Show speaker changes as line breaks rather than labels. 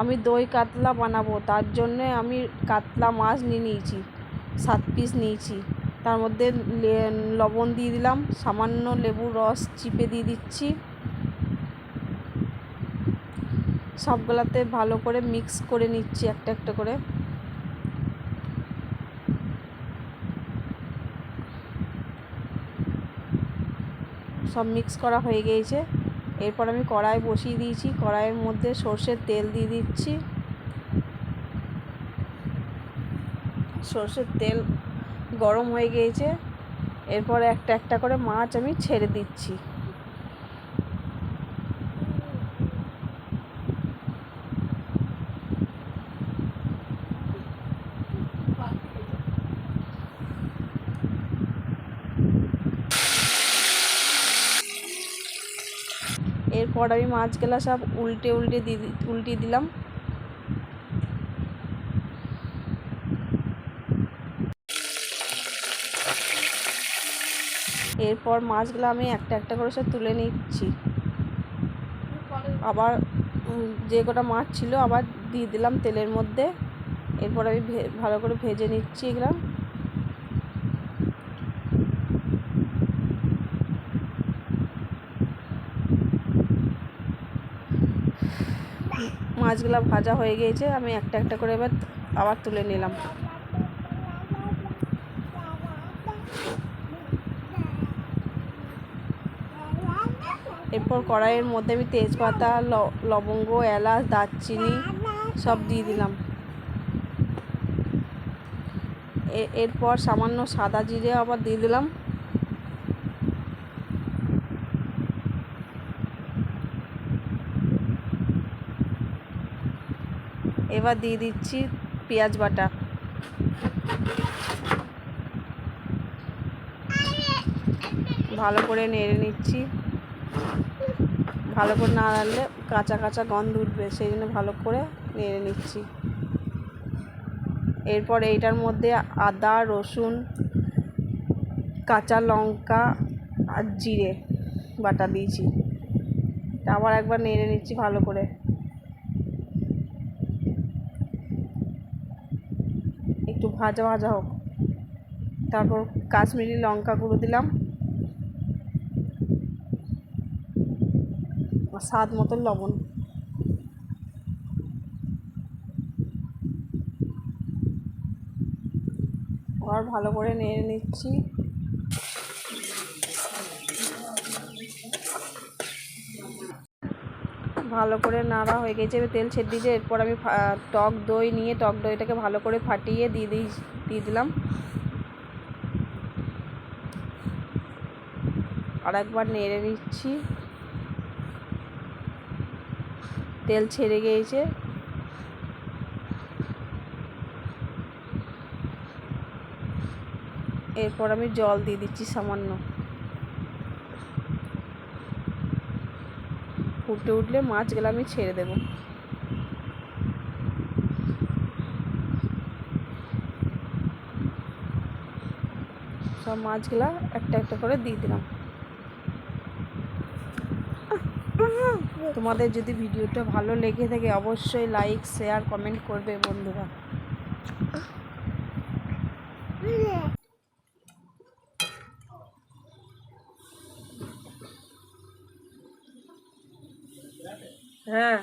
আমি দই কাতলা বানাবো, তার জন্যে আমি কাতলা মাছ নিয়ে নিয়েছি, সাত পিস নিয়েছি। তার মধ্যে লবণ দিয়ে দিলাম, সামান্য লেবুর রস চিপে দিয়ে দিচ্ছি। সবগুলাতে ভালো করে মিক্স করে নিচ্ছি একটা একটা করে। সব মিক্স করা হয়ে গিয়েছে। এরপর আমি কড়াই বসিয়ে দিয়েছি। কড়াইয়ের মধ্যে সর্ষের তেল দিয়ে দিচ্ছি। সর্ষের তেল গরম হয়ে গিয়েছে। এরপর একটা একটা করে মাছ আমি ছেড়ে দিচ্ছি। এরপর আমি মাছগুলা সব উল্টে উল্টে উল্টিয়ে দিলাম। এরপর মাছগুলো আমি একটা একটা করে সব তুলে নিচ্ছি। আবার যে কটা মাছ ছিল আবার দিয়ে দিলাম তেলের মধ্যে। এরপর আমি ভালো করে ভেজে নিচ্ছি এগুলো। মাছগুলো ভাজা হয়ে গিয়েছে, আমি একটা একটা করে এবার আবার তুলে নিলাম। এরপর কড়াইয়ের মধ্যে আমি তেজপাতা লবঙ্গ, এলাচ, দারচিনি সব দিয়ে দিলাম। এরপর সামান্য সাদা জিরে আবার দিয়ে দিলাম। এবার দিয়ে দিচ্ছি পেঁয়াজ বাটা। ভালো করে নেড়ে নিচ্ছি। ভালো করে না নাড়লে কাঁচা কাঁচা গন্ধ উঠবে, সেই জন্য ভালো করে নেড়ে নিচ্ছি। এরপর এইটার মধ্যে আদা, রসুন, কাঁচা লঙ্কা আর জিরে বাটা দিয়েছি। আবার একবার নেড়ে নিচ্ছি ভালো করে। একটু ভাজা ভাজা হোক। তারপর কাশ্মীরি লঙ্কা গুঁড়ো দিলাম। স্বাদ মতো লবণ। আর ভালো করে নেড়ে নিচ্ছি। ভালো করে নাড়া হয়ে গেছে। এবার তেল ছেড়ে দিয়েছে এরপর আমি টক দই নিয়ে টক দইটাকে ভালো করে ফাটিয়ে দিয়ে দিই, দিয়ে দিলাম। আর একবার নেড়ে নিচ্ছি। তেল ছেড়ে গিয়েছে এরপর আমি জল দিয়ে দিচ্ছি সামান্য। ফুটে উঠলে মাছগুলো আমি ছেড়ে দেবো। সব মাছগুলা একটা একটা করে দিয়ে দিলাম। তোমাদের যদি ভিডিওটা ভালো লেগে থাকে, অবশ্যই লাইক শেয়ার কমেন্ট করবে বন্ধুরা। হ্যাঁ